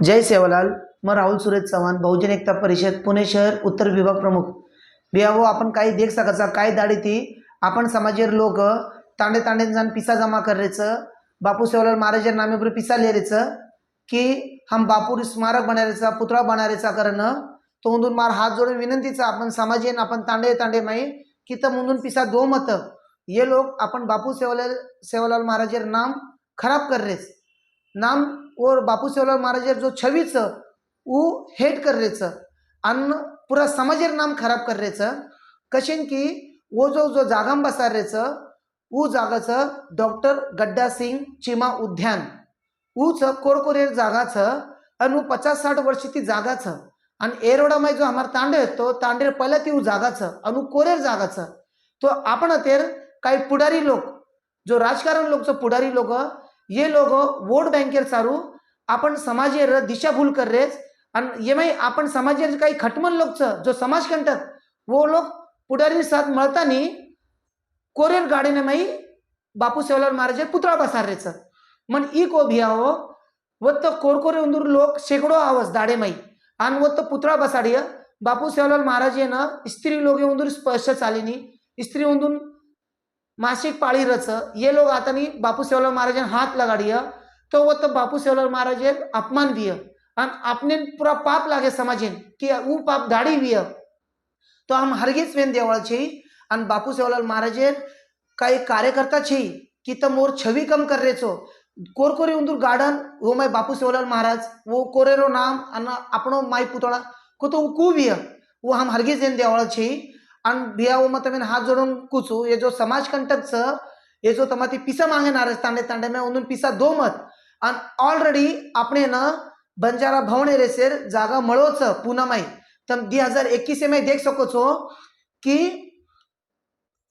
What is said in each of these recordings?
जय सेवालाल. मग राहुल सुरेश चव्हाण बहुजन एकता परिषद पुणे शहर उत्तर विभाग प्रमुख. बियावो आपण काही देख सकाचा काय दाडी ती? आपण समाजेर लोक तांडे तांडे जाण पिसा जमा करायचं. बापू सेवालाल महाराजर नामेवर पिसा लिहायचं. की हम बापूर स्मारक बनायचा पुतळा बनायचा करणं. तो मुंदून मार हात जोडून विनंतीचा आपण समाजेन आपण तांडे तांडे माई की तर मुंदून पिसा दो मत. ये लोग आपण बापू सेवालाल सेवालाल महाराजर नाम खराब कर रेस नाम और बापू सेवालाल महाराजर जो छवीचं ऊ हेट कर रेचं आणि पुरा समाजेर नाम खराब कर रेचं कशेन की वो जो जो जागाम बसार रेचं ऊ जागाचं डॉक्टर गड्डा सिंग चिमा उद्यान. ऊच कोरकोरेर जागाचं आणि ऊ पचास साठ वर्ष ती जागाचं आणि एरोडामाय जो हमार तांडे येतो तो तांडेर पहिला ती ऊ जागाचं आणि कोरेर जागाचं. तो आपण तेर काही पुढारी लोक जो राजकारण लोकचं पुढारी लोक ये लोग वोट बँकेर सारू आपण समाजेर दिशाभूल कर रे आणि ये माही आपण समाजेर काही खटमन लोकचं जो समाज कंटक वो लोक पुढारी साथ मळतानी कोरेर गाडीने माही बापू सेवलाल महाराज पुतळा बसार रेच. मन ई को भिया हो तो कोरकोरे उंदूर लोक शेकडो आवाज दाडे माई आणि तो पुतळा बसाडिय बापू सेवलाल महाराज ना स्त्री लोक उंदूर स्पर्श चालिनी स्त्री उंदून मासिक पाळी रच ये लोग आता नहीं बापू सेवलाल महाराज हाथ लगा तो वो तो बापू सेवलाल महाराज अपमान दिय. आणि आपने पूरा पाप लागे समाजेन कि उ पाप दाढ़ी विय. तो हम हरगीच वेन देवल छी बापू सेवलाल महाराज काही कार्यकर्ता छी कि तो मोर छवि कम कर रेचो छो कोरकोरी उंदूर गार्डन वो माय बापू सेवलाल महाराज वो कोरेरो नाम अपनो माय पुतला को तो वो विय. वो हम हरगीच वेन देवल छी अन दिया मत मी हाथ जोडून कुचू. ये जो समाज कंटक छ ये जो तमाती पिसा मांगे नारे तांडे तांडे में उन्होंने पिसा दो मत. अन ऑलरेडी आपणे न बंजारा भवन रेसेर जागा मळोच छ माई तर दि दी हजार इक्कीस में देख सको छो कि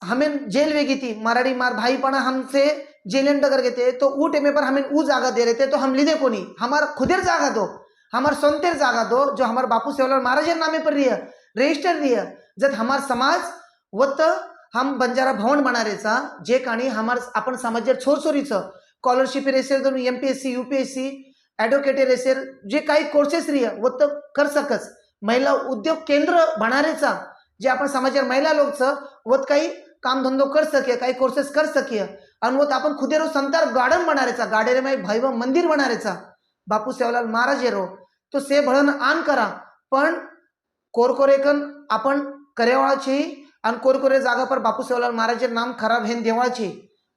जेल वेगी ती. मराठी मार भाई पण हमसे जेल में डगर घेते. तो ऊ टेमे पर हमे ऊ जागा दे रेते. तो हम लिदे कोणी हमार खुदेर जागा दो. हमार सोनतेर जागा दो जो हमार बापू सेवला महाराज नामे पर रिया. है रजिस्टर रिय जत जब हमार समाज वत हम बंजारा भवन बना रेचा जे काणी हमार आपण छोर छोरछोरीचं स्कॉलरशिप रेसेल तर M P S C U P S C advocate रेसेल जे काही कोर्सेस रिय वत कर सकस. महिला उद्योग केंद्र बनारेचा जे आपण समाजात महिला लोकचं वत काही काम धंदो कर सके काही कोर्सेस कर सके. आणि वत आपण खुदेरो संतार गार्डन बनारेचा गार्डन माई भैव मंदिर बनारेचा. बापू सेवालाल महाराज येरो. तो से भळन आन करा पण कोरकोरेकन आपण करेवाळाची आणि कोरकोरे जागा पर बापू सेवालाल महाराज नाम खराब हेन देवाळाची.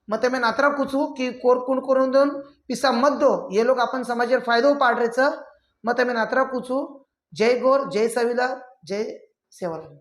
मग ते मी नात्रा कुचू की कोर कुण करून दोन पिसा मत दो ये लोक आपण समाजावर फायदो पाडरेचं. मग ते मी नात्रा कुचू. जय गोर जय सविला जय सेवालाल.